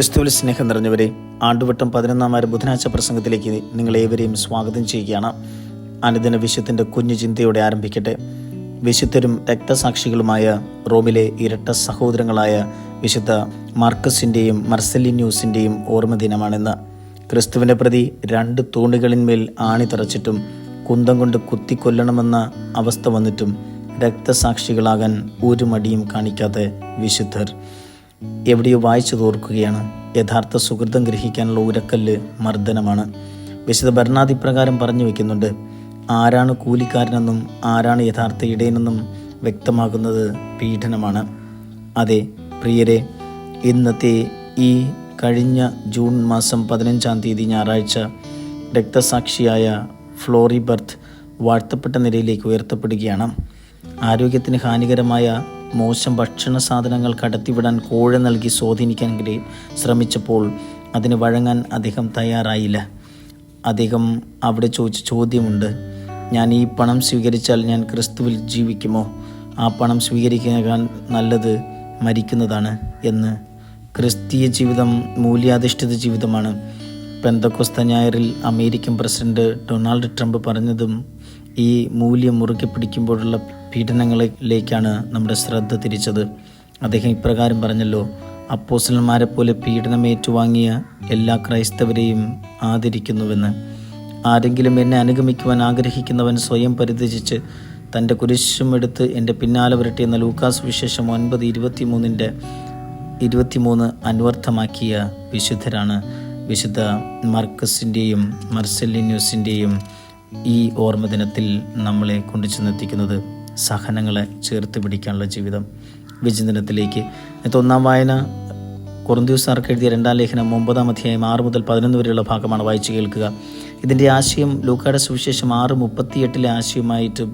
ക്രിസ്തുവിൽ സ്നേഹം നിറഞ്ഞവരെ ആണ്ടുവട്ടം പതിനൊന്നാം വാര ബുധനാഴ്ച പ്രസംഗത്തിലേക്ക് നിങ്ങളേവരെയും സ്വാഗതം ചെയ്യുകയാണ്. അനുദിന വിശുദ്ധന്റെ കുഞ്ഞു ചിന്തയോടെ ആരംഭിക്കട്ടെ. വിശുദ്ധരും രക്തസാക്ഷികളുമായ റോമിലെ ഇരട്ട സഹോദരങ്ങളായ വിശുദ്ധ മാർക്കസിന്റെയും മർസലിന്യൂസിന്റെയും ഓർമ്മ ദിനമാണിന്ന്. ക്രിസ്തുവിനെ പ്രതി രണ്ട് തൂണുകളിന്മേൽ ആണി തറച്ചിട്ടും കുന്തം കൊണ്ട് കുത്തിക്കൊല്ലണമെന്ന അവസ്ഥ വന്നിട്ടും രക്തസാക്ഷികളാകാൻ ഒരു മടിയും കാണിക്കാത്ത വിശുദ്ധർ. എവിടെയോ വായിച്ചു തോർക്കുകയാണ്. യഥാർത്ഥ സുഹൃതം ഗ്രഹിക്കാനുള്ള ഉരക്കല്ല് മർദ്ദനമാണ്. വിശുദ്ധ ഭരണാധി പ്രകാരം പറഞ്ഞു വെക്കുന്നുണ്ട് ആരാണ് കൂലിക്കാരനെന്നും ആരാണ് യഥാർത്ഥ ഇടയനെന്നും വ്യക്തമാകുന്നത് പീഡനമാണ്. അതെ പ്രിയരെ ഇന്നത്തെ ഈ കഴിഞ്ഞ ജൂൺ മാസം പതിനഞ്ചാം തീയതി ഞായറാഴ്ച രക്തസാക്ഷിയായ ഫ്ലോറി ബർത്ത് വാഴ്ത്തപ്പെട്ട നിലയിലേക്ക് ഉയർത്തപ്പെടുകയാണ്. ആരോഗ്യത്തിന് ഹാനികരമായ മോശം ഭക്ഷണ സാധനങ്ങൾ കടത്തിവിടാൻ കോഴ നൽകി സ്വാധീനിക്കാൻ ശ്രമിച്ചപ്പോൾ അതിന് വഴങ്ങാൻ അദ്ദേഹം തയ്യാറായില്ല. അദ്ദേഹം അവിടെ ചോദിച്ച ചോദ്യമുണ്ട്. ഞാൻ ഈ പണം സ്വീകരിച്ചാൽ ഞാൻ ക്രിസ്തുവിൽ ജീവിക്കുമോ? ആ പണം സ്വീകരിക്കാൻ നല്ലത് മരിക്കുന്നതാണ് എന്ന്. ക്രിസ്തീയ ജീവിതം മൂല്യാധിഷ്ഠിത ജീവിതമാണ്. പെന്തക്കോസ്ത ഞായറിൽ അമേരിക്കൻ പ്രസിഡന്റ് ഡൊണാൾഡ് ട്രംപ് പറഞ്ഞതും ഈ മൂല്യം മുറുകെ പിടിക്കുമ്പോഴുള്ള പീഡനങ്ങളിലേക്കാണ് നമ്മുടെ ശ്രദ്ധ തിരിച്ചത്. അദ്ദേഹം ഇപ്രകാരം പറഞ്ഞല്ലോ അപ്പോസലന്മാരെ പോലെ പീഡനം ഏറ്റുവാങ്ങിയ എല്ലാ ക്രൈസ്തവരെയും ആദരിക്കുന്നുവെന്ന്. ആരെങ്കിലും എന്നെ അനുഗമിക്കുവാൻ ആഗ്രഹിക്കുന്നവൻ സ്വയം പരിതജിച്ച് തന്റെ കുരിശും എടുത്ത് എന്റെ പിന്നാലെ വരട്ടെ എന്ന ലൂക്കാസ് വിശേഷം ഒൻപത് ഇരുപത്തിമൂന്നിന്റെ ഇരുപത്തിമൂന്ന് അന്വർത്ഥമാക്കിയ വിശുദ്ധരാണ്. വിശുദ്ധ മർക്കസിന്റെയും മർസലിന്യൂസിന്റെയും ഈ ഓർമ്മദിനത്തിൽ നമ്മളെ കൊണ്ടു ചെന്നെത്തിക്കുന്നത് സഹനങ്ങളെ ചേർത്ത് പിടിക്കാനുള്ള ജീവിതം. വിചിന്തനത്തിലേക്ക് ഒന്നാം വായന. കൊറന്തിയൂസാർക്ക് എഴുതിയ രണ്ടാം ലേഖനം ഒമ്പതാം അധ്യായം ആറ് മുതൽ പതിനൊന്ന് വരെയുള്ള ഭാഗമാണ് വായിച്ചു കേൾക്കുക. ഇതിന്റെ ആശയം ലൂക്കായുടെ സുവിശേഷം ആറ് മുപ്പത്തിയെട്ടിലെ ആശയമായിട്ട്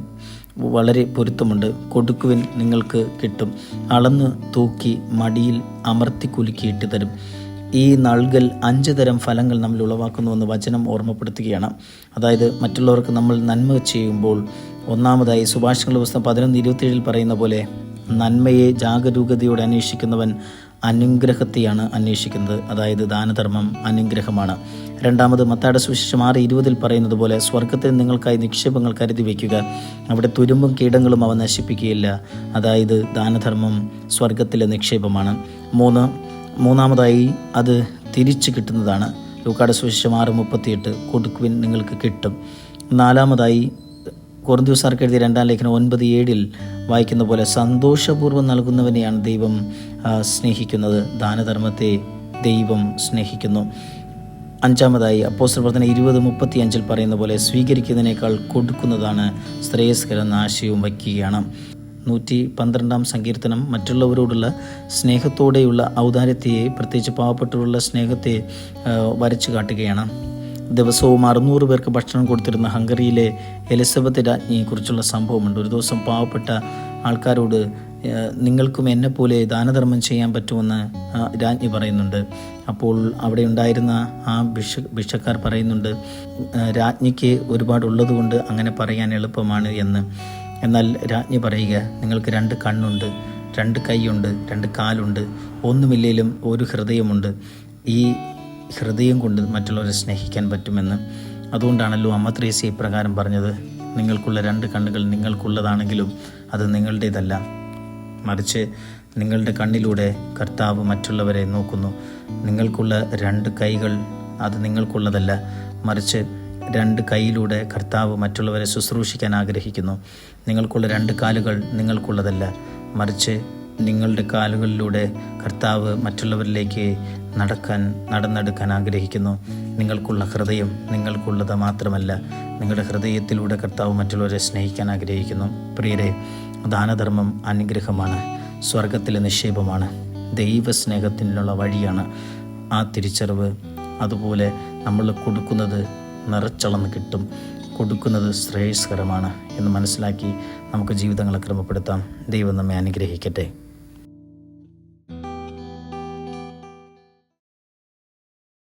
വളരെ പൊരുത്തമുണ്ട്. കൊടുക്കുവിൻ നിങ്ങൾക്ക് കിട്ടും. അളന്ന് തൂക്കി മടിയിൽ അമർത്തി കുലുക്കിയിട്ട് തരും ഈ നൽകൽ അഞ്ച് തരം ഫലങ്ങൾ നമ്മൾ ഉളവാക്കുന്നുവെന്ന് വചനം ഓർമ്മപ്പെടുത്തുകയാണ്. അതായത് മറ്റുള്ളവർക്ക് നമ്മൾ നന്മ ചെയ്യുമ്പോൾ ഒന്നാമതായി സുഭാഷങ്ങളുടെ പുസ്തകം പതിനൊന്ന് ഇരുപത്തിയേഴിൽ പറയുന്ന പോലെ നന്മയെ ജാഗരൂകതയോടെ അന്വേഷിക്കുന്നവൻ അനുഗ്രഹത്തെയാണ് അന്വേഷിക്കുന്നത്. അതായത് ദാനധർമ്മം അനുഗ്രഹമാണ്. രണ്ടാമത് മത്താട സുവിശേഷം ആറ് ഇരുപതിൽ പറയുന്നത് പോലെ സ്വർഗത്തിൽ നിങ്ങൾക്കായി നിക്ഷേപങ്ങൾ കരുതി വയ്ക്കുക. അവിടെ തുരുമ്പും കീടങ്ങളും അവ നശിപ്പിക്കുകയില്ല. അതായത് ദാനധർമ്മം സ്വർഗത്തിലെ നിക്ഷേപമാണ്. മൂന്ന് മൂന്നാമതായി അത് തിരിച്ചു കിട്ടുന്നതാണ്. ലൂക്കാട് സുവിശേഷം ആറ് മുപ്പത്തിയെട്ട് കൊടുക്കുവിൻ നിങ്ങൾക്ക് കിട്ടും. നാലാമതായി കുറഞ്ഞ എഴുതിയ രണ്ടാം ലേഖനം ഒൻപത് ഏഴിൽ വായിക്കുന്ന പോലെ സന്തോഷപൂർവം നൽകുന്നവനെയാണ് ദൈവം സ്നേഹിക്കുന്നത്. ദാനധർമ്മത്തെ ദൈവം സ്നേഹിക്കുന്നു. അഞ്ചാമതായി അപ്പോസ്റ്റർ പ്രവർത്തനം ഇരുപത് മുപ്പത്തി അഞ്ചിൽ പറയുന്ന പോലെ സ്വീകരിക്കുന്നതിനേക്കാൾ കൊടുക്കുന്നതാണ് ശ്രേയസ്കരം നാശയവും വയ്ക്കുകയാണ്. നൂറ്റി പന്ത്രണ്ടാം സങ്കീർത്തനം മറ്റുള്ളവരോടുള്ള സ്നേഹത്തോടെയുള്ള ഔദാര്യത്തെ പ്രത്യേകിച്ച് പാവപ്പെട്ടവരുള്ള സ്നേഹത്തെ വരച്ചു കാട്ടുകയാണ്. ദിവസവും അറുന്നൂറ് പേർക്ക് ഭക്ഷണം കൊടുത്തിരുന്ന ഹംഗറിയിലെ എലിസബത്ത് രാജ്ഞിയെക്കുറിച്ചുള്ള സംഭവമുണ്ട്. ഒരു ദിവസം പാവപ്പെട്ട ആൾക്കാരോട് നിങ്ങൾക്കും എന്നെ പോലെ ദാനധർമ്മം ചെയ്യാൻ പറ്റുമെന്ന് രാജ്ഞി പറയുന്നുണ്ട്. അപ്പോൾ അവിടെ ഉണ്ടായിരുന്ന ആ ഭിക്ഷ ഭിക്ഷക്കാർ പറയുന്നുണ്ട് രാജ്ഞിക്ക് ഒരുപാട് ഉള്ളതുകൊണ്ട് അങ്ങനെ പറയാൻ എളുപ്പമാണ് എന്ന്. എന്നാൽ രാജ്ഞി പറയുക നിങ്ങൾക്ക് രണ്ട് കണ്ണുണ്ട് രണ്ട് കൈയുണ്ട് രണ്ട് കാലുണ്ട് ഒന്നുമില്ലെങ്കിലും ഒരു ഹൃദയമുണ്ട്. ഈ ഹൃദയം കൊണ്ട് മറ്റുള്ളവരെ സ്നേഹിക്കാൻ പറ്റുമെന്ന്. അതുകൊണ്ടാണല്ലോ അമ്മ ത്രേസ്യ ഇപ്രകാരം പറഞ്ഞത് നിങ്ങൾക്കുള്ള രണ്ട് കണ്ണുകൾ നിങ്ങൾക്കുള്ളതാണെങ്കിലും അത് നിങ്ങളുടേതല്ല. മറിച്ച് നിങ്ങളുടെ കണ്ണിലൂടെ കർത്താവ് മറ്റുള്ളവരെ നോക്കുന്നു. നിങ്ങൾക്കുള്ള രണ്ട് കൈകൾ അത് നിങ്ങൾക്കുള്ളതല്ല. മറിച്ച് രണ്ട് കൈയിലൂടെ കർത്താവ് മറ്റുള്ളവരെ ശുശ്രൂഷിക്കാൻ ആഗ്രഹിക്കുന്നു. നിങ്ങൾക്കുള്ള രണ്ട് കാലുകൾ നിങ്ങൾക്കുള്ളതല്ല. മറിച്ച് നിങ്ങളുടെ കാലുകളിലൂടെ കർത്താവ് മറ്റുള്ളവരിലേക്ക് നടക്കാൻ നടന്നെടുക്കാൻ ആഗ്രഹിക്കുന്നു. നിങ്ങൾക്കുള്ള ഹൃദയം നിങ്ങൾക്കുള്ളത് മാത്രമല്ല. നിങ്ങളുടെ ഹൃദയത്തിലൂടെ കർത്താവ് മറ്റുള്ളവരെ സ്നേഹിക്കാൻ ആഗ്രഹിക്കുന്നു. പ്രിയരെ ദാനധർമ്മം അനുഗ്രഹമാണ്. സ്വർഗത്തിലെ നിക്ഷേപമാണ്. ദൈവസ്നേഹത്തിനുള്ള വഴിയാണ് ആ തിരിച്ചറിവ്. അതുപോലെ നമ്മൾ കൊടുക്കുന്നത് നിറച്ചളന്ന് കിട്ടും. കൊടുക്കുന്നത് ശ്രേയസ്കരമാണ് എന്ന് മനസ്സിലാക്കി നമുക്ക് ജീവിതങ്ങളെ ക്രമപ്പെടുത്താം. ദൈവം നമ്മെ അനുഗ്രഹിക്കട്ടെ.